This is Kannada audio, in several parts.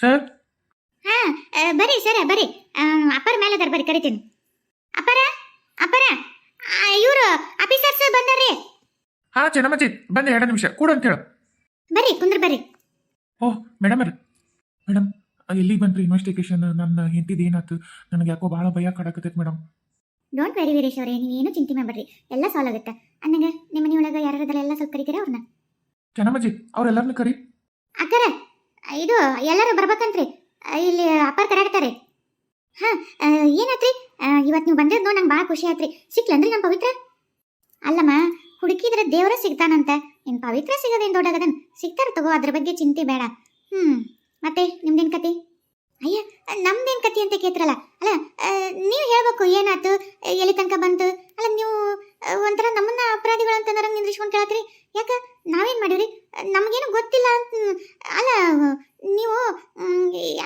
ಸರ್ ಹಾ ಬರಿ ಸರ ಬರ್ರಿ. ಆ, ಅಪ್ಪರ ಮೇಲೆ ಅದಾರ ಕರಿತೀನಿ. ಅಪ್ಪರ ಅಪ್ಪರ ಇವರು ಆಫೀಸರ್ಸ್ ಬಂದಾರ್ರಿ. ಹಾ ಚೆನ್ನಮ್ಮಜ್ಜಿ ಬಂದೆ ಎರಡು ನಿಮಿಷ. ಕೂಡ ಅಂತ ಹೇಳು. ಬರಿ ಕುಂದ್ರ ಬರ್ರಿ. ಓಹ್ ಮೇಡಮ್ ಅವ್ರ. ಮೇಡಮ್ ಎಲ್ಲಿಗೆ ಬಂದ್ರಿ? ಇನ್ವೆಸ್ಟಿಗೇಷನ್ ನನ್ನ ಹೆಂಡತಿದ್ದು ಏನಾಯ್ತು ನನಗೆ ಯಾಕೋ ಭಾಳ ಭಯ ಕಾಡಕತ್ತೈತೆ ಮೇಡಮ್ ಡೋಂಟ್ ವೆರಿ ವೀರೇಶ್ ಅವರೇ ನೀವೇನು ಚಿಂತೆ ಮಾಡಬೇಡ್ರಿ. ಎಲ್ಲ ಸಾಲ್ ಆಗುತ್ತೆ. ಅನ್ನಂಗ ನಿಮ್ಮ ಮನೆಯೊಳಗೆ ಯಾರ್ಯಾರದಲ್ಲ ಎಲ್ಲ ಸ್ವಲ್ಪ ಕರಿತೀರಾ ಅವ್ರನ್ನ? ಚೆನ್ನಮ್ಮಜ್ಜಿ ಅವ್ರೆಲ್ಲರನ್ನ ಕರಿ. ಅಕ್ಕರ ಇದು, ಎಲ್ಲರೂ ಬರ್ಬೇಕಂತ್ರಿ. ಇಲ್ಲಿ ಅಪ್ಪರ್ ಕರಾಡ್ತಾರೆ ಹಾ ಏನಾತ್ರಿ? ಇವತ್ತು ನೀವು ಬಂದಿದ್ದು ನಂಗೆ ಭಾಳ ಖುಷಿ ಆಯ್ತ್ರಿ ಸಿಕ್ಲನ್ರಿ ನಮ್ಮ ಪವಿತ್ರ? ಅಲ್ಲಮ್ಮ, ಹುಡುಕಿದ್ರೆ ದೇವರ ಸಿಗ್ತಾನಂತ. ನಿನ್ ಪವಿತ್ರ ಸಿಗೋದೇನು ದೊಡ್ಡಗದನ್? ಸಿಗ್ತಾರ ತಗೋ, ಅದ್ರ ಬಗ್ಗೆ ಚಿಂತೆ ಬೇಡ. ಹ್ಮ್, ಮತ್ತೆ ನಿಮ್ದೇನ್ ಕತಿ ಅಯ್ಯ, ನಮ್ದೇನ್ ಕತಿ ಅಂತ ಕೇತ್ರಲ್ಲ ಅಲ್ಲ ನೀವು ಹೇಳ್ಬೇಕು ಏನಾಯ್ತು ಎಲ್ಲಿ ತನಕ ಬಂತು? ಅಲ್ಲ, ನೀವು ಒಂಥರ ನಮ್ಮನ್ನ ಅಪರಾಧಿಗಳು ಅಂತ ನನಗೆ ನಿಂದ್ರಿಸ್ಕೊಂಡು ಕೇಳತ್ರಿ? ಯಾಕ, ನಾವೇನ್ ಮಾಡಿವ್ರಿ? ನಮಗೇನು ಗೊತ್ತಿಲ್ಲ ಅಂತ ಅಲ್ಲ ನೀವು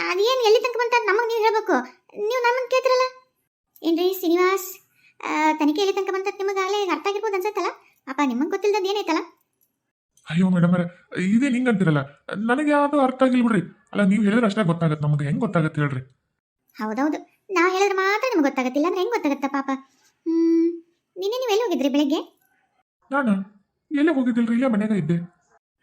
ಅದೇನು ಎಲ್ಲಿ ತನಕ ಬಂತ ನಮಗೆ ನೀವು ಹೇಳ್ಬೇಕು ನೀವು ನಮ್ಮನ್ನು ಕೇಳ್ತಿರಲ್ಲ ಏನ್ರಿ ಶ್ರೀನಿವಾಸ್ ಆ, ತನಿಖೆ ಎಲ್ಲಿ ತನಕ ಬಂತ ನಿಮಗೆ ಆಗಲೇ ಅರ್ಥ ಆಗಿರ್ಬೋದು ಅನ್ಸತ್ತಲ್ಲ ಅಪ್ಪ ನಿಮಗೆ ಗೊತ್ತಿಲ್ಲದ ಏನೈತಲ್ಲ ಅಯ್ಯೋ ಮೇಡಮ್ ಅವ್ರೆ ಇದೇನು ಹಿಂಗೆ ಅಂತಿರಲ್ಲ? ನನಗೆ ಯಾವುದು ಅರ್ಥ ಆಗಿಲ್ಲ ಬಿಡ್ರಿ. ಅಲ್ಲ ನೀವು ಹೇಳಿದ್ರೆ ಅಷ್ಟೇ ಗೊತ್ತಾಗತ್ತೆ ನಮಗೆ. ಹೆಂಗ್ ಗೊತ್ತಾಗತ್ತೆ ಹೇಳ್ರಿ. ಹೌದೌದು. ನಾ ಹೇಳಿದ್ರೆ ಮಾತ್ರ ನಿಮ್ಗೆ ಗೊತ್ತಾಗತ್ತಿಲ್ಲ ಅಂದ್ರೆ ಹೆಂಗ್ ಗೊತ್ತಾಗತ್ತ ಪಾಪ? ಹ್ಮ್ ನಿನ್ನೆ ನೀವು ಎಲ್ಲಿ ಹೋಗಿದ್ರಿ ಬೆಳಗ್ಗೆ? ನಾನು? ಎಲ್ಲೇ ಹೋಗಿದ್ದಿಲ್ರಿ? ಇಲ್ಲೇ ಮನೆಯಾಗ ಇದ್ದೆ.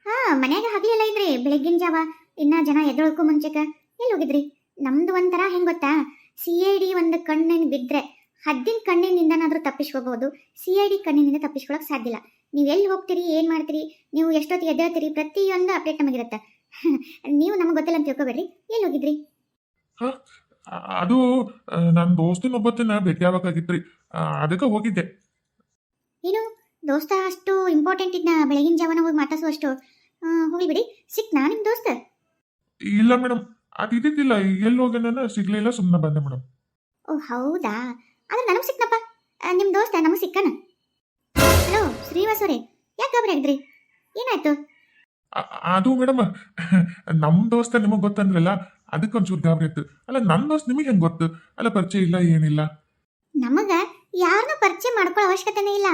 ಹಾ ಮನ್ಯಾಗ ಹಗಲೆಲ್ಲ ಇದ್ರಿ ಬೆಳಗ್ಗಿನ ಜಾವ. ಇನ್ನ ಜನ ಎದ್ದೊಳ್ಕೊ ಮುಂಚೆಕ. ಎಲ್ಲಿ ಹೋಗಿದ್ರಿ? ನಮ್ದು ಒಂಥರ ಹೆಂಗ್ ಗೊತ್ತಾ? ಸಿ ಐ ಡಿ ಒಂದು ಕಣ್ಣಿನ ಬಿದ್ರೆ. ಹದ್ದಿನ ಕಣ್ಣಿನಿಂದನಾದರೂ ತಪ್ಪಿಸ್ಕೋಬಹುದು ಸಿ ಐ ಡಿ ಕಣ್ಣಿನಿಂದ ತಪ್ಪಿಸ್ಕೊಳಕ್ ಸಾಧ್ಯ ಇಲ್ಲ. ನೀವು ಎಲ್ಲಿ ಹೋಗ್ತೀರಿ ಏನು ಮಾಡ್ತೀರಿ ನೀವು ಎಷ್ಟೊತ್ತಿಗೆ ಎದ್ದೇಳ್ತೀರಿ ಪ್ರತಿಯೊಂದು ಅಪ್ಡೇಟ್ ನಮಗಿರುತ್ತೆ ನೀವು ನಮಗೆ ಗೊತ್ತಿಲ್ಲ ಅಂತ ತಿಳ್ಕೊಬೇಡ್ರಿ. ಎಲ್ಲಿ ಹೋಗಿದ್ರಿ? ಅದು ನನ್ನ ದೋಸ್ತಿನ ಒಬ್ಬತ್ತಿನ ಭೇಟಿ ಆಗ್ಬೇಕಾಗಿತ್ರಿ. ಅದಕ್ಕೆ ಹೋಗಿದ್ದೆ. ಏನು? ದೋಸ್ತ ಅಷ್ಟು ಇಂಪಾರ್ಟೆಂಟ್ ಇದ್ನ ಬೆಳಗಿನ ಜಾವನ ಹೋಗಿ ಮಾತಾಡಿಸುವಷ್ಟು. ಹೋಗಿ ಬಿಡಿ. ಸಿಕ್ನಾ ನಿಮ್ ದೋಸ್ತ? ಇಲ್ಲ ಮೇಡಮ್ ಅದು ಇದ್ದಿದ್ದಿಲ್ಲ. ಎಲ್ಲಿ ಹೋಗ್ಯಾನ ಸಿಗ್ಲಿಲ್ಲ ಸುಮ್ಮನೆ ಬಂದೆ ಮೇಡಮ್ ಓ ಹೌದಾ? ಆದ್ರೆ ನನಗೆ ಸಿಕ್ಕನಪ್ಪ ನಿಮ್ಮ ನಿಮ್ ದೋಸ್ತ ನಮಗೆ ಸಿಕ್ಕನ? ಹಲೋ ಶ್ರೀವಾಸ್ ಅವರೇ ಯಾಕೆ ಗಾಬರಿ ಆಗಿದ್ರಿ? ಏನಾಯ್ತು? ಅದು ಮೇಡಮ್ ನಮ್ಮ ದೋಸ್ತ ನಿಮಗೆ ಗೊತ್ತಂದ್ರಲ್ಲ ಅದಕ್ಕೆ ಒಂಚೂರು ಗಾಬರಿ ಆಯ್ತು. ಅಲ್ಲ ನನ್ನ ದೋಸ್ತ್ ನಿಮಗೆ ಹೆಂಗೆ ಗೊತ್ತು? ಅಲ್ಲ ಪರಿಚಯ ಇಲ್ಲ ಏನಿಲ್ಲ? ನಮಗ ಯಾರನ್ನೂ ಪರಿಚಯ ಮಾಡ್ಕೊಳ್ಳೋ ಅವಶ್ಯಕತೆನೇ ಇಲ್ಲ.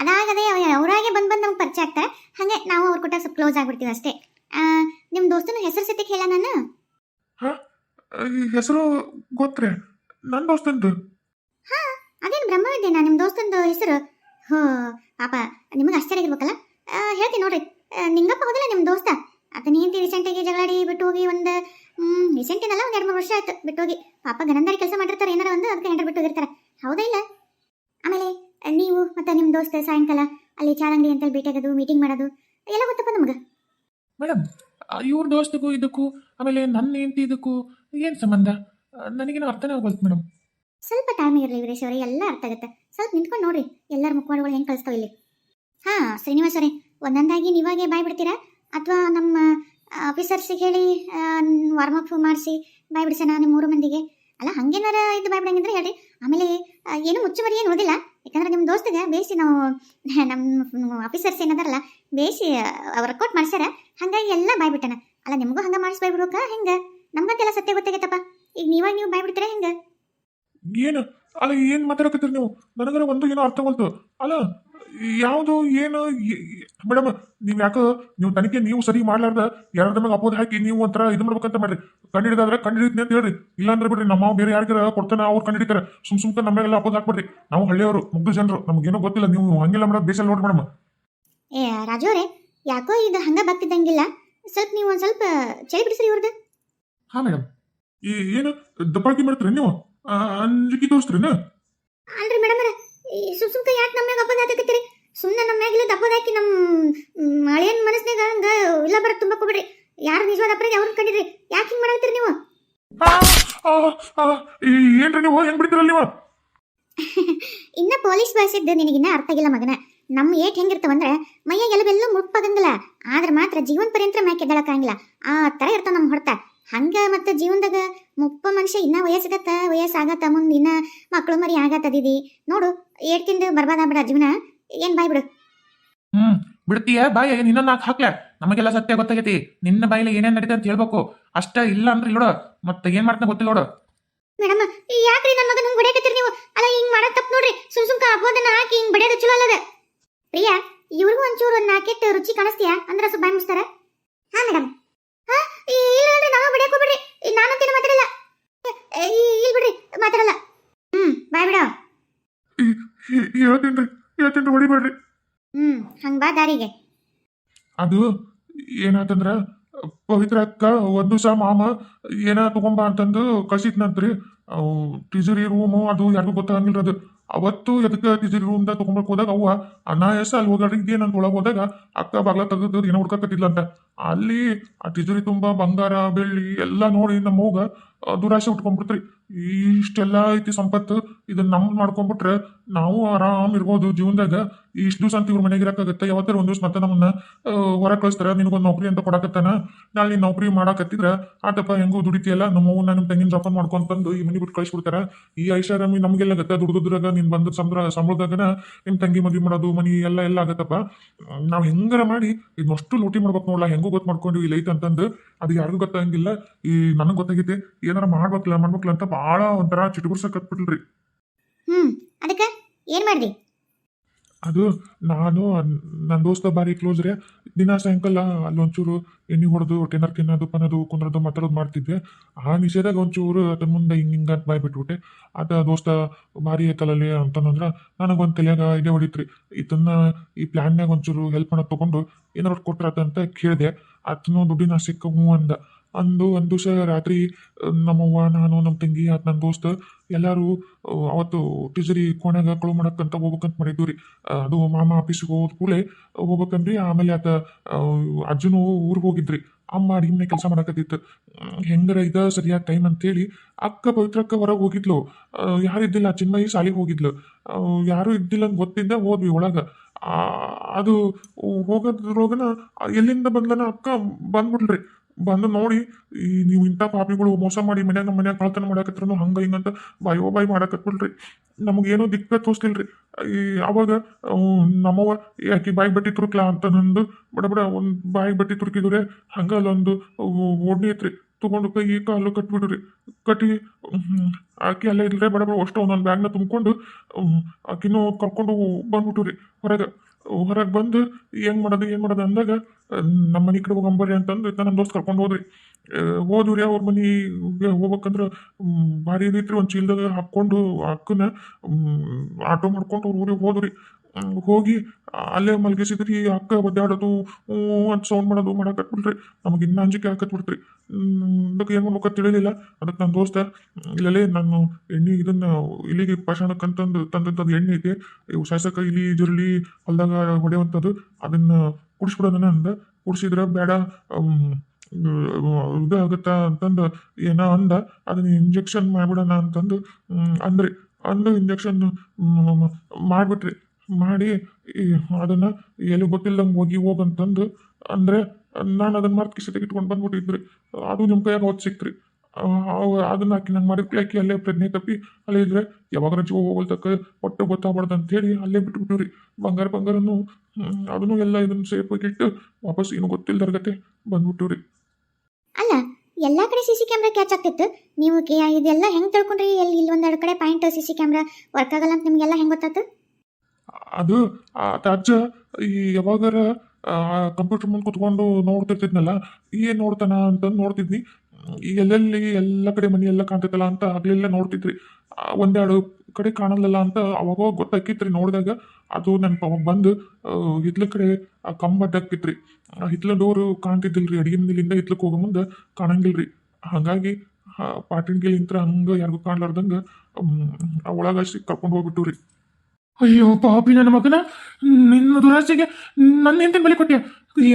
ಅದಾಗದೆ ಅವರಾಗೆ ಬಂದು ಬಂದು ನಮ್ಗೆ ಪರಿಚಯ ಆಗ್ತಾರೆ. ಹಾಗೆ ನಾವು ಅವ್ರ ಕೂಡ ಸ್ವಲ್ಪ ಕ್ಲೋಸ್ ಆಗ್ಬಿಡ್ತೀವಿ ಅಷ್ಟೇ. ನಿಮ್ಮ ನಿಮ್ ದೋಸ್ತನ ಹೆಸರು ಸತ್ಯಕ್ಕೆ ಹೇಳ ನಾನು? ಹೆಸರು ಗೊತ್ತ್ರೆ. ನನ್ನ ದೋಸ್ತಂದು. ಅದೇನು ಬ್ರಹ್ಮವಿದ್ಯೇನಾ? ನಿಮ್ಮ ದೋಸ್ತಂದು ಹೆಸರು? ಹೋ, ಪಾಪ, ನಿಮಗೆ ಆಶ್ಚರ್ಯ ಆಗಿರ್ಬೇಕಲ್ಲ ಹೇಳ್ತೀನಿ ನೋಡ್ರಿ. ನಿಂಗಪ್ಪ ಹೋದಿಲ್ಲ ನಿಮ್ಮ ದೋಸ್ತ? ಆತನ ಹೆಂಡತಿ ರೀಸೆಂಟಾಗಿ ಜಗಳಾಡಿ ಬಿಟ್ಟು ಹೋಗಿ ಒಂದು, ಹ್ಮ್ ರೀಸೆಂಟ್ ಏನಲ್ಲ ಒಂದು ಎರಡು ಮೂರು ವರ್ಷ ಆಯ್ತು ಬಿಟ್ಟು ಹೋಗಿ. ಪಾಪ ಗನಂದಾರಿ ಕೆಲಸ ಮಾಡಿರ್ತಾರೆ, ಏನಾರ ಒಂದು ಅದಕ್ಕೆ ಹೆಂಡ್ರ ಬಿಟ್ಟು ಹೋಗಿರ್ತಾರೆ. ಹೌದಾ ಇಲ್ಲ? ಆಮೇಲೆ, ನೀವು ಮತ್ತು ನಿಮ್ಮ ದೋಸ್ತ ಸಾಯಂಕಾಲ ಅಲ್ಲಿ ಚಾರಂಗಡಿ ಅಂತಲ್ಲಿ ಆಗೋದು ಮೀಟಿಂಗ್ ಮಾಡೋದು, ಎಲ್ಲ ಗೊತ್ತಪ್ಪ ನಮ್ಗೆ? ಮೇಡಮ್ ಇವ್ರ ದೋಸ್ತಿಗೂ ಇದಕ್ಕೂ, ಆಮೇಲೆ ನನ್ನ ಹೆಂಡತಿ ಇದಕ್ಕೂ ಏನು ಸಂಬಂಧ? ನನಗೇನು ಅರ್ಥನೇ ಆಗೋಲ್ತು ಮೇಡಮ್. ಸ್ವಲ್ಪ ಟೈಮ್ ಇರಲಿ ವೀರೇಶ್ ಅವರೇ, ಎಲ್ಲ ಅರ್ಥ ಆಗುತ್ತೆ. ಸ್ವಲ್ಪ ನಿಂತ್ಕೊಂಡು ನೋಡ್ರಿ, ಎಲ್ಲರ ಮುಖವಾಡಗಳು ಹೆಂಗೆ ಕಳಿಸ್ತಾವ ಇಲ್ಲಿ. ಹಾಂ, ಶ್ರೀನಿವಾಸ್ ಅವರೇ, ಒಂದೊಂದಾಗಿ ನೀವಾಗೆ ಬಾಯ್ ಬಿಡ್ತೀರಾ ಅಥವಾ ನಮ್ಮ ಆಫೀಸರ್ಸಿಗೆ ಹೇಳಿ ವಾರ್ಮ್ ಅಪ್ ಮಾಡಿಸಿ ಬಾಯ್ ಬಿಡಿಸೋಣ ನಿಮ್ಮ ಮೂರು ಮಂದಿಗೆ? ಅಲ್ಲ, ಹಂಗೇನಾರ ಇದು ಬಾಯ್ ಬಿಡಂಗಿದ್ರೆ ಹೇಳಿ ಆಮೇಲೆ ಏನು ಮುಚ್ಚುಮರಿ ಏನು ಓದಿಲ್ಲ. ಯಾಕಂದ್ರೆ ನಿಮ್ಮ ದೋಸ್ತಿಗೆ ಬೇಸಿ ನಾವು ನಮ್ಮ ಆಫೀಸರ್ಸ್ ಏನದಾರಲ್ಲ ಬೇಸಿ ವರ್ಕೌಟ್ ಮಾಡ್ಸ್ಯಾರ. ಹಾಗಾಗಿ ಎಲ್ಲ ಬಾಯ್ ಬಿಟ್ಟನ ಅಲ್ಲ, ನಿಮಗೂ ಹಂಗೆ ಮಾಡಿಸಿ ಬಾಯ್ ಬಿಡೋಕ ಹೆಂಗೆ ನಮ್ಗಂತೆಲ್ಲ ಸತ್ಯ ಗೊತ್ತಾಗೈತಪ್ಪ ಈಗ ನೀವಾಗ ನೀವು ಬಾಯ್ಬಿಡ್ತೀರಾ ಹೆಂಗೆ? ಏನು? ಅಲ್ಲ ಏನು ಮಾತಾಡಕತ್ತೀರಿ ನೀವು? ನನಗರ ಒಂದು ಏನೋ ಅರ್ಥ ಬಂತು ಅಲ್ಲ ಯಾವುದು ಏನು ಮೇಡಮ್ ನೀವು ಯಾಕೆ ನೀವು ತನಿಖೆ ನೀವು ಸರಿ ಮಾಡ್ಲಾರ್ದ ಯಾರ್ದ ನಮಗೆ ಅಪೋದ ಹಾಕಿ ನೀವು ಒಂಥರ ಇದು ಮಾಡ್ಬೇಕಂತ ಮಾಡ್ರಿ. ಕಂಡು ಹಿಡಿದಾದ್ರೆ ಕಂಡು ಹಿಡಿದ್ನಿ ಅಂತ ಹೇಳ್ರಿ. ಇಲ್ಲಾಂದ್ರೆ ಬಿಡ್ರಿ ನಮ್ಮ ಬೇರೆ ಯಾರಿಗಾರ ಕೊಡ್ತಾನೆ ಅವ್ರು ಕಂಡು ಹಿಡಿತಾರೆ. ಸುಮ್ ಸುಮ್ಕ ನಮ್ಮೆಲ್ಲ ಅಪೋದ ಹಾಕ್ಬಿಡ್ರಿ. ನಾವು ಹಳ್ಳಿಯವರು ಮುಗ್ಧ ಜನರು ನಮ್ಗೇನೋ ಗೊತ್ತಿಲ್ಲ ನೀವು ಹಂಗಿಲ್ಲ ಮೇಡಮ್ ಬೇಸಲ್ಲಿ ನೋಡ್ರಿ ಮೇಡಮ್. ಏ ರಾಜೋರೆ ಯಾಕೋ ಇದು ಹಂಗ ಬರ್ತಿದ್ದಂಗಿಲ್ಲ? ಸ್ವಲ್ಪ ನೀವು ಒಂದ್ ಸ್ವಲ್ಪ ಚಳಿ ಬಿಡಿಸ್ರಿ ಇವ್ರದ್ದು ಹಾ ಮೇಡಮ್. ಈ ಏನು ದಬ್ಬಾಕಿ ಮಾಡ್ತೀರಿ ನೀವು? ಅಂಜಿಕೆ ತೋರಿಸ್ತೀರೇನು ಅಲ್ರಿ ಮೇಡಮ್ ಸುಮ್ ಸುಮ್ಕ ಯಾಕೆ ನಮ್ಮ ಮ್ಯಾಗ ಹಬ್ಬದ ಹಾಕತ್ತೀರಿ ಸುಮ್ಮನೆ ನಮ್ಮ ಮ್ಯಾಗಿಲ್ಲ ದಬ್ಬದ ಹಾಕಿ ನಮ್ಮ ಹಳೆಯನ್ ಮನಸ್ನಾಗ ಹಂಗ ಇಲ್ಲ ಬರಕ್ ತುಂಬಾ ಹೋಗ್ಬಿಡ್ರಿ ಯಾರು ನಿಜವಾದ ಅಪರಾಧಿ ಅವ್ರನ್ನ ಕಂಡಿರಿ ಯಾಕೆ ಹಿಂಗ್ ಮಾಡತ್ತೀರಿ ನೀವು? ಏನ್ರಿ ನೀವು? ಹೆಂಗ್ ಬಿಡ್ತೀರಲ್ಲ ನೀವು? ಇನ್ನ ಪೊಲೀಸ್ ಭಾಷೆದ್ದು ನಿನಗಿನ್ನ ಅರ್ಥ ಆಗಿಲ್ಲ ಮಗನ. ನಮ್ಮ ಏಟ್ ಹೆಂಗಿರ್ತಾವಂದ್ರೆ ಮೈಯ ಎಲ್ಲವೆಲ್ಲೂ ಮುಪ್ಪಾಗಂಗಿಲ್ಲ ಆದ್ರೆ ಮಾತ್ರ ಜೀವನ ಪರ್ಯಂತ ಮ್ಯಾಕೆ ಆಗಂಗಿಲ್ಲ. ಆ ತರ ಇರ್ತಾವ ನಮ್ಮ ಹೊಡ್ತ. ಹಂಗ ಮತ್ತೆ ಜೀವನದಾಗ ಮುಪ್ಪ ಮನುಷ್ಯ ಇನ್ನ ವಯಸ್ಸಾಗತ್ತ ವಯಸ್ಸಾಗತ್ತ ಮುಂದ್ ಇನ್ನ ಮಕ್ಕಳು ಮರಿ ಆಗತ್ತದಿದಿ ನೋಡು ಏಟ್ಕಿಂದ ಬರ್ಬಾದ ಜೀವನ. ಏನ್ ಬಾಯ್ ಬಿಡು. ಹ್ಮ್ ಬಿಡ್ತೀಯ? ಬಾಯ ನಿನ್ನ ನಾಕ್ ಹಾಕ್ಲ? ನಮಗೆಲ್ಲ ಸತ್ಯ ಗೊತ್ತಾಗೈತಿ. ನಿನ್ನ ಬಾಯಿಲಿ ಏನೇನ್ ನಡೀತ ಅಂತ ಹೇಳ್ಬೇಕು. ಅಷ್ಟ ಇಲ್ಲ ಅಂದ್ರೆ ನೋಡು ಮತ್ತೆ ಏನ್ ಮಾಡ್ತಾನೆ ಗೊತ್ತಿಲ್ಲ ನೋಡು. ಮೇಡಮ್ ಯಾಕ್ರಿ ನನ್ನ ಮಗನ ಹಿಂಗ್ ಹೊಡ್ಯಾಕತ್ತೀರಿ ನೀವು? ಅಲ್ಲ ಹಿಂಗ್ ಮಾಡಕ್ ತಪ್ಪ ನೋಡ್ರಿ. ಸುಮ್ ಸುಮ್ಕ ಅಬೋದನ್ನ ಹಾಕಿ ಹಿಂಗ್ ಬಡಿಯೋದು ಚಲೋ ಅಲ್ಲದ. ಪ್ರಿಯಾ ಇವ್ರಿಗೂ ಒಂಚೂರು ಒಂದ್ ನಾಕೆಟ್ ರುಚಿ ಕಾಣಿಸ್ತೀಯಾ? ಅಂದ್ರ ಸ್ವಲ್ಪ ಬಾಯ್ ಮುಸ್ತಾರ ಹಾ ಮೇಡಮ್. ಹಾ ನಾನಂತೇನು ಮಾತಾಡಲ್ಲ. ಇಲ್ಲಿ ಬಿಡ್ರಿ ಮಾತಾಡಲ್ಲ. ಹ್ಮ್ ಬಾಯ್ ಬಿಡ. ಹೇಳ್ತೀನಿ ಹೇಳ್ತೀನಿ ಹೊಡಿಬೇಡ್ರಿ. ಹ್ಮ್ ಹಂಗ ಬಾ ದಾರಿಗೆ. ಅದು ಏನಾತಂದ್ರ ಪವಿತ್ರ ಅಕ್ಕ ಒಂದು ದಿವಸ ಮಾಮ ಏನ ತಗೊಂಬ ಅಂತಂದು ಕಳ್ಸಿದ್ನಂತ್ರಿ. ಟಿಜರಿ ರೂಮು ಅದು ಯಾರಿಗೂ ಗೊತ್ತಾಗಂಗಿಲ್ಲ ಅದು. ಅವತ್ತು ಎದಕ್ಕೆ ಟಿಜರಿ ರೂಮ್ದಾಗ ತಗೊಂಬಕ್ ಹೋದಾಗ ಅವ್ವ ಅಣ್ಣ ಎಸ್ ಅಲ್ಲಿ ಹೋಗಾಡ್ರಿ ಅಂತ ಒಳಗೆ ಹೋದಾಗ ಅಕ್ಕ ಬಾಗ್ಲ ತೆಗೆದು ಏನೋ ಹುಡ್ಕತ್ತಿಲ್ಲ ಅಂತ ಅಲ್ಲಿ ಆ ತಿಜುರಿ ತುಂಬಾ ಬಂಗಾರ, ಬೆಳ್ಳಿ ಎಲ್ಲ ನೋಡಿ ನಮ್ಮ ಹೋಗ ದುರಾಶೆ ಉಟ್ಕೊಂಡ್ಬಿಡ್ತ್ರಿ. ಇಷ್ಟೆಲ್ಲ ಐತಿ ಸಂಪತ್ತು, ಇದನ್ನ ನಮ್ ಮಾಡ್ಕೊಂಡ್ಬಿಟ್ರೆ ನಾವು ಆರಾಮ್ ಇರ್ಬೋದು ಜೀವನದಾಗ. ಇಷ್ಟು ದಿವಸ ಅಂತ ಇವ್ರ ಮನೆಗೆ ಇರಕ್ಕಾಗತ್ತೆ? ಯಾವತ್ತಾರ ಒಂದ್ ದಿವಸ ಮತ್ತೆ ನಮ್ಮನ್ನ ಹೊರ ಕಳಿಸ್ತಾರ, ನಿನಗೊಂದು ನೌಕರಿ ಅಂತ ಕೊಡಕತ್ತಾನ? ನಾಳೆ ನೀನ್ ನೌಕರಿ ಮಾಡಾಕತ್ತಿದ್ರ, ಆತಪ್ಪ ಹೆಂಗೂ ದುಡಿತಿಯಲ್ಲ, ನಮ್ಮ ನಿಮ್ಮ ತಂಗಿನ ಜೋಪಾನ ಬಂದು ಈ ಮನೆ ಬಿಟ್ಟು ಕಳಿಸ್ಬಿಡ್ತಾರ. ಈ ಐಷಾರಾಮಿ ನಮಗೆಲ್ಲ ಗತ್ತ ದುಡ್ದುದ್ರಾಗ ನೀನ್ ಬಂದ ಸಂಬ್ರ ಸಂಬಳದಾಗನ ನಿಮ್ ತಂಗಿ ಮದ್ವಿ ಮಾಡೋದು, ಮನಿ ಎಲ್ಲ ಎಲ್ಲ ಆಗತ್ತಪ್ಪ. ನಾವ್ ಹೆಂಗಾರ ಮಾಡಿ ಇದನ್ನಷ್ಟು ಲೂಟಿ ಮಾಡ್ಬೇಕು ನೋಡ್ಲಾ? ಹೆಂಗೂ ಗೊತ್ತು ಮಾಡ್ಕೊಂಡು ಇಲ್ಲಿ ಐತೆ ಅಂತಂದು ಅದು ಯಾರಿಗೂ ಗೊತ್ತಾಗಂಗಿಲ್ಲ ಈ ನನಗೆ ಗೊತ್ತಾಗೈತೆ, ಏನಾರ ಮಾಡ್ಬೇಕಲ್ಲ ಮಾಡ್ಬೇಕಲ್ಲ ಅಂತ ಭಾಳ ಒಂಥರ ಚಿಟುಗುರ್ಸಕತ್ಬಿಟ್ಲ್ರಿ ಹ್ಞೂ ಅದಕ್ಕೆ ಏನು ಮಾಡಿರಿ ಅದು ನಾನು ನನ್ನ ದೋಸ್ತ ಬಾರಿ ಕ್ಲೋಸ್ ರೀ. ದಿನ ಸಾಯಂಕಾಲ ಅಲ್ಲೊಂಚೂರು ಎಣ್ಣೆ ಹೊಡೆದು ಟಿನ್ನರ್ ತಿನ್ನೋದು ಪನ್ನೋದು ಕುಂದ್ರದು, ಮಾತಾಡೋದು ಮಾಡ್ತಿದ್ದೆ. ಆ ನಿಷೇಧಾಗ ಒಂಚೂರು ಅದ್ರ ಮುಂದೆ ಹಿಂಗೆ ಹಿಂಗೆ ಅಂತ ಬಾಯ್ಬಿಟ್ಬಿಟ್ಟೆ. ಆತ ದೋಸ್ತ ಭಾರಿ ಐತಲಲ್ಲಿ ಅಂತಂದ್ರೆ ನನಗೊಂದು ತಲೆಯಾಗ ಇದೇ ಹೊಡಿತ್ರಿ. ಇದನ್ನ ಈ ಪ್ಲ್ಯಾನ್ನಾಗ ಒಂಚೂರು ಹೆಲ್ಪ್ ಮಾಡೋದು ತೊಗೊಂಡು ಏನಾರು ಕೊಟ್ರಾತ ಅಂತ ಕೇಳಿದೆ. ಆತನು ದುಡ್ಡಿನ ಸಿಕ್ಕ ಹ್ಞೂ ಅಂದ. ಅಂದು ಒಂದು ದಿವಸ ರಾತ್ರಿ ನಮ್ಮವ್ವ, ನಾನು ನಮ್ಮ ತಂಗಿ, ಆತ ನನ್ನ ದೋಸ್ತ ಎಲ್ಲರೂ ಅವತ್ತು ಟೀಚರಿ ಕೋಣೆಗೆ ಕಳು ಮಾಡಕ್ಕಂತ ಹೋಗ್ಬೇಕಂತ ಮಾಡಿದ್ವಿ ರೀ. ಅದು ಮಾಮ ಆಫೀಸಿಗೆ ಹೋದ ಕೂಡಲೇ ಹೋಗ್ಬೇಕಂದ್ರಿ. ಆಮೇಲೆ ಆತ ಅಜ್ಜನೂ ಊರಿಗೆ ಹೋಗಿದ್ರಿ. ಅಮ್ಮ ಅಡಿಗೆ ಕೆಲಸ ಮಾಡಕತ್ತಿತ್ತು. ಹೆಂಗರ ಇದ ಸರಿಯಾದ ಟೈಮ್ ಅಂತೇಳಿ ಅಕ್ಕ ಪವಿತ್ರಕ್ಕ ಹೊರಗೆ ಹೋಗಿದ್ಲು. ಯಾರು ಯಾರಿದ್ದಿಲ್ಲ ಚಿನ್ಮಯಿ ಸಾಲಿಗೆ ಹೋಗಿದ್ಲು. ಯಾರು ಇದ್ದಿಲ್ಲ ಅಂತ ಗೊತ್ತಿದ್ದ ಹೋದ್ವಿ ಒಳಗೆ. ಅದು ಹೋಗೋದ್ರೊಳಗನ ಎಲ್ಲಿಂದ ಬಂದನ ಅಕ್ಕ ಬಂದ್ಬಿಟ್ಲ್ರಿ ಬಂದು ನೋಡಿ, ಈ ನೀವು ಇಂಥ ಪಾಪಿಗಳು ಮೋಸ ಮಾಡಿ ಮನ್ಯಾಗ ಮನ್ಯಾಗ ಕಳ್ತನ ಮಾಡಾಕತ್ರೂ ಹಂಗ ಹಿಂಗಂತ ಬಾಯೋ ಬಾಯಿ ಮಾಡಾಕತ್ಬಿಡ್ರಿ ನಮಗೇನೋ ದಿಕ್ಕ ತೋರಿಸ್ತಿಲ್ರಿ ಈ ಅವಾಗ ಅವ್ ನಮ್ಮವ್ವ, ಯಾಕೆ ಬಾಯಿ ಬಟ್ಟಿ ತುರುಕ್ಲಾ? ಅಂತ ನಂದು, ಬಡ ಬಡ, ಒಂದು ಬಾಯಿ ಬಟ್ಟಿ ತುರುಕಿದ್ರೆ, ಹಂಗ ಅಲ್ಲೊಂದು ಓಡ್ನಿ ಐತ್ರಿ. ತಗೊಂಡು ಕೈ ಕಾಲು ಕಟ್ಬಿಡ್ರಿ. ಕಟ್ಟಿ ಆಕಿ ಅಲ್ಲೇ ಇಲ್ರಿ, ಬಡ ಬಡ, ಅಷ್ಟು ಒಂದೊಂದು ಬ್ಯಾಗ್ನ ತುಂಬಿಕೊಂಡು ಆಕಿನೂ ಕರ್ಕೊಂಡು ಬಂದ್ಬಿಟ್ಟು ರೀ ಹೊರಗೆ ಹೊರಗೆ ಬಂದು ಏನು ಮಾಡೋದು ಏನು ಮಾಡೋದು ಅಂದಾಗ ನಮ್ಮ ಮನೆ ಕಡೆ ಹೋಗಂಬರ್ರಿ ಅಂತಂದು ನಮ್ಮ ದೋಸ್ತ್ ಕರ್ಕೊಂಡು ಹೋದ್ರಿ. ಹೋದ್ರಿ ಅವ್ರ ಮನೆಗೆ ಹೋಗ್ಬೇಕಂದ್ರೆ ಭಾರಿ ಇದೈತ್ರಿ ಒಂದು ಚೀಲದಾಗ ಹಾಕ್ಕೊಂಡು ಅಕ್ಕನ ಆಟೋ ಮಾಡ್ಕೊಂಡು ಅವ್ರ ಊರಿಗೆ ಹೋದ್ರಿ. ಹೋಗಿ ಅಲ್ಲೇ ಮಲ್ಗಿಸಿದ್ರಿ ಅಕ್ಕ ಒದ್ದಾಡೋದು ಅಂತ ಸೌಂಡ್ ಮಾಡೋದು ಮಾಡಕತ್ಬಿಟ್ರಿ ನಮಗೆ ಇನ್ನೂ ಅಂಜಿಕೆ ಹಾಕತ್ಬಿಡ್ತ್ರಿ ಅದಕ್ಕೆ ಏನು ಮಾಡ್ಬೇಕ ತಿಳಿಲಿಲ್ಲ. ಅದಕ್ಕೆ ನನ್ನ ದೋಸ್ತ ಇಲ್ಲೇ ನಾನು ಎಣ್ಣೆ ಇದನ್ನ ಇಲ್ಲಿಗೆ ಪಾಷಾಣಕ್ಕಂತಂದು ತಂದಂಥದ್ದು ಎಣ್ಣೆ ಐತಿ ಇವು ಶಾಸಕ ಇಲಿ ಜುರುಳಿ ಹೊಲ್ದಾಗ ಹೊಡೆಯುವಂಥದ್ದು. ಅದನ್ನ ಕುಡಿಸ್ಬಿಡೋದನ್ನ ಅಂದ. ಕುಡಿಸಿದ್ರೆ ಬೇಡ ಅಮ್, ಇದು ಅಂತಂದ ಏನೋ ಅಂದ. ಅದನ್ನ ಇಂಜೆಕ್ಷನ್ ಮಾಡಿಬಿಡೋಣ ಅಂತಂದು ಅಂದ್ರಿ. ಅಂದು ಇಂಜೆಕ್ಷನ್ ಮಾಡಿಬಿಟ್ರಿ. ಮಾಡಿ ಅದನ್ನ ಎಲ್ಲಿ ಗೊತ್ತಿಲ್ಲದಂಗೆ ಹೋಗಿ ಹೋಗಂತಂದು ಅಂದ್ರೆ ನಾನು ಅದನ್ನ ಮರ್ತು ಕಿಸೆಗೆ ಇಟ್ಕೊಂಡು ಬಂದ್ಬಿಟ್ಟಿದ್ರಿ. ಅದು ನಿಮ್ಮ ಕೈಯಾಗ ಹೊತ್ತು ಸಿಕ್ತ್ರಿ. ಅದನ್ನ ಹಾಕಿ ನಂಗೆ ಮಾಡಿದ್ವಿ ಹಾಕಿ ಅಲ್ಲೇ ಪ್ರಜ್ಞೆ ತಪ್ಪಿ ಅಲ್ಲೇ ಇದ್ರೆ ಯಾವಾಗ ಜೀವ ಹೋಗಲ್ತಕ್ಕ ಒಟ್ಟು ಗೊತ್ತಾಗ್ಬಾರ್ದು ಅಂತ ಹೇಳಿ ಅಲ್ಲೇ ಬಿಟ್ಬಿಟ್ಟಿವ್ರಿ. ಬಂಗಾರ ಬಂಗಾರನು ಅದನ್ನು ಎಲ್ಲ ಇದನ್ನ ಸೇಫಾಗಿ ಇಟ್ಟು ವಾಪಸ್ ಏನು ಗೊತ್ತಿಲ್ಲದಾರ್ಗತೆ ಬಂದ್ಬಿಟ್ಟು ರೀ ಅಲ್ಲ ಎಲ್ಲ ಕಡೆ ಸಿ ಸಿ ಕ್ಯಾಮ್ರಾ ಕ್ಯಾಚ್ ಆಗ್ತಿತ್ತು. ನೀವು ಇದೆಲ್ಲ ಹೆಂಗೆ ತಿಳ್ಕೊಂಡ್ರಿ? ಎಲ್ಲಿ ಇಲ್ಲಿ ಒಂದೆರಡು ಕಡೆ point C C camera work ಆಗಲ್ಲ ಅಂತ ನಿಮಗೆಲ್ಲ ಹೆಂಗೆ ಗೊತ್ತಾಯ್ತು? ಅದು ಆತ ಅಜ್ಜ ಈ ಯಾವಾಗಾರ ಕಂಪ್ಯೂಟರ್ ಮುಂದೆ ಕುತ್ಕೊಂಡು ನೋಡ್ತಿರ್ತಿದ್ನಲ್ಲ ಏನು ನೋಡ್ತಾನ ಅಂತ ನೋಡ್ತಿದ್ವಿ. ಈ ಎಲ್ಲೆಲ್ಲಿ ಎಲ್ಲ ಕಡೆ ಮನೆ ಎಲ್ಲ ಕಾಣ್ತೈತಲ್ಲ ಅಂತ ಅಲ್ಲೆಲ್ಲ ನೋಡ್ತಿದ್ರಿ ಆ, ಒಂದೆರಡು ಕಡೆ ಕಾಣಲ್ಲಲ್ಲ ಅಂತ ಅವಾಗ ಗೊತ್ತಾಕಿತ್ರಿ ನೋಡಿದಾಗ. ಅದು ನನ್ನ ಅವಾಗ ಬಂದು ಹಿತ್ಲ ಕಡೆ ಕಂಬ ಅಡ್ಡಾಕಿತ್ರಿ ಹಿತ್ಲ ಡೋರು ಕಾಣ್ತಿದ್ದಿಲ್ರಿ, ಅಡಿಗೆ ಮನೆಯಿಂದ ಹಿತ್ಲಕ್ಕೆ ಹೋಗೋ ಮುಂದೆ ಕಾಣಂಗಿಲ್ರಿ. ಹಾಗಾಗಿ ಪಾಟಿನ್ಗೆ ಹಂಗೆ ಹಂಗ ಯಾರಿಗೂ ಕಾಣ್ಲಾರ್ದಂಗ ಒಳಗ ಕರ್ಕೊಂಡು ಹೋಗ್ಬಿಟ್ಟು ರೀ ಅಯ್ಯೋ ಪಾಪಿ ನನ್ನ ಮಗನ, ನಿನ್ನ ದುರಾಸೆಗೆ ನನ್ನ ಹೆಂಡತಿ ಬಲಿ ಕೊಟ್ಟೆ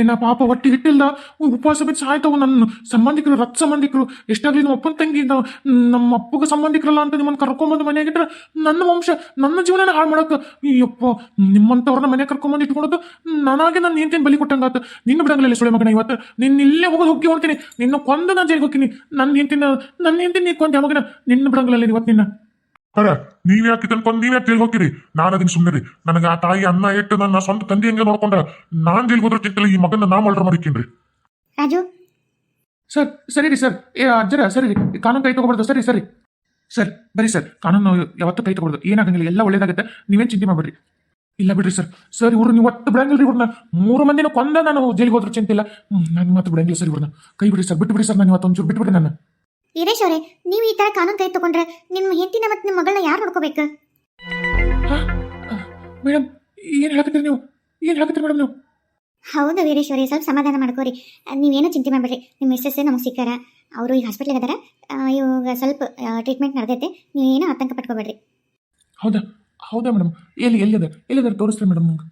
ಏನ ಪಾಪ ಹೊಟ್ಟೆ ಹಿಟ್ಟಿಲ್ದ ಉಪವಾಸ ಬಿಟ್ಟು ಸಾಯ್ತಾವ ನನ್ನ ಸಂಬಂಧಿಕರು, ರಕ್ತ ಸಂಬಂಧಿಕರು. ಎಷ್ಟಾಗ್ಲಿ ನಮ್ಮ ಅಪ್ಪನ ತಂಗಿ ನಮ್ಮ ಅಪ್ಪಗ ಸಂಬಂಧಿಕರಲ್ಲ ಅಂತ ನಿಮ್ಮನ್ನು ಕರ್ಕೊಂಬಂದು ಮನೆಯಾಗಿಟ್ರೆ ನನ್ನ ವಂಶ, ನನ್ನ ಜೀವನನ ಹಾಳು ಮಾಡಕ್ಕೆ ಅಯ್ಯಪ್ಪ ನಿಮ್ಮಂಥವ್ರನ್ನ ಮನೆ ಕರ್ಕೊಂಬಂದು ಇಟ್ಕೊಳ್ಳೋದು ನನಗೆ ನನ್ನ ಹೆಂಡತಿನ ಬಲಿ ಕೊಟ್ಟಂಗಾತ. ನಿನ್ನ ಬಿಡಂಗಿಲ್ಲ ಸುಳೆ ಮಗನ ಇವತ್ತು. ನಿನ್ನ ಇಲ್ಲೇ ಹೋಗೋದು ಹೋಗಿ ಹೋಗ್ತೀನಿ ನಿನ್ನ ಕೊಂದು ನಾನು ಜೈಲಿಗೆ ಹೋಗ್ತೀನಿ. ನನ್ನ ಹೆಂಡತಿನ ನನ್ನ ಹೆಂಡತಿನ ನೀ ಕೊಂದ ಮಗನ? ನಿನ್ನ ಬಿಡಂಗಿಲ್ಲ ಇವತ್ತು ನಿನ್ನ. ಅರ ನೀವ್ ಯಾಕೆ ತಿಳ್ಕೊಂಡು ನೀವ್ ಯಾಕೆ ಜೈಲ್ಗೆ ಹೋಗ್ತೀರಿ? ನಾನು ಅದನ್ನ ಸುಮ್ಮನೆ ರೀ ನನಗೆ ಆ ತಾಯಿ ಅನ್ನ ಇಟ್ಟು ನನ್ನ ಸ್ವಂತ ತಂದೆ ಹೆಂಗೆ ನೋಡ್ಕೊಂಡ ನಾನ್ ಜೈಲ್ಗೆ ಹೋದ್ರೆ ಚಿಂತಿಲ್ಲ ಈ ಮಗನ ನಾ ಮಲ್ಡ್ರ ಮಾಡಿಕೇನ್ರಿ ರಾಜು? ಸರ್ ಸರಿ ರೀ ಸರ್. ಏ ಅಜ್ಜರ ಸರಿ ರೀ. ಕಾನೂನು ಕೈ ತಗೋಬಾರ್ದು. ಸರಿ ಸರಿ. ಸರ್ ಬರೀ ಸರ್. ಕಾನೂನು ಯಾವತ್ತೂ ಕೈ ತಗೋಬಾರ್ದು. ಏನಾಗಂಗಿಲ್ಲ ಎಲ್ಲ ಒಳ್ಳೇದಾಗುತ್ತೆ. ನೀವೇನು ಚಿಂತೆ ಮಾಡಬೇಡ್ರಿ. ಇಲ್ಲ ಬಿಡ್ರಿ ಸರ್. ಸರ್ ಇವ್ರು ನೀವು ಒತ್ತು ಬಿಡಂಗಿಲ್ಲ ಇವ್ರನ್ನ. ಮೂರು ಮಂದಿನ ಕೊಂದ ನಾನು ಜೈಲಿಗೆ ಹೋದ್ರು ಚಿಂತಿಲ್ಲ ಇಲ್ಲ. ನಾನು ಮತ್ತೆ ಬಿಡಂಗಿಲ್ಲ ಸರ್ ಇವ್ರನ್ನ. ಕೈ ಬಿಡಿ ಸರ್. ಬಿಟ್ಟು ಬಿಡಿ ಸರ್. ನಾನು ಇವತ್ತು ಒಂಚೂರು ಬಿಟ್ಬಿಡಿ ನಾನು ವೀರೇಶ್ ಅವರೇ ನೀವು ಈ ತರ ಕಾನೂನು ಕೈ ತಗೊಂಡ್ರೆ ನಿಮ್ಮ ಹೆಂಡತಿನ ಮತ್ತೆ ನಿಮ್ಮ ಮಗಳನ್ನ ಯಾರು ನೋಡ್ಕೋಬೇಕು? ಮೇಡಮ್ ಏನು ಹೇಳ್ತೀರಿ ನೀವು? ಏನು ಹೇಳ್ತೀರಿ ಮೇಡಮ್ ನೀವು? ಹೌದು ವೀರೇಶ್ವರಿ ಸ್ವಲ್ಪ ಸಮಾಧಾನ ಮಾಡ್ಕೋರಿ. ನೀವೇನೋ ಚಿಂತೆ ಮಾಡಬೇಡ್ರಿ ನಿಮ್ಮ ಮಿಸ್ಸಸ್ ನಮಗೆ ಸಿಕ್ಕಾರ. ಅವರು ಈಗ ಹಾಸ್ಪಿಟ್ಲಿಗೆ ಅದಾರ. ಇವಾಗ ಸ್ವಲ್ಪ ಟ್ರೀಟ್ಮೆಂಟ್ ನಡೆದೈತೆ. ನೀವೇನೋ ಆತಂಕ ಪಟ್ಕೋಬೇಡ್ರಿ. ಹೌದಾ? ಹೌದಾ ಮೇಡಮ್ ಎಲ್ಲಿ ಎಲ್ಲಿದೆ? ಎಲ್ಲಿದ್ದಾರೆ ತೋರಿಸ್ರಿ ಮೇಡಮ್ ನಂಗೆ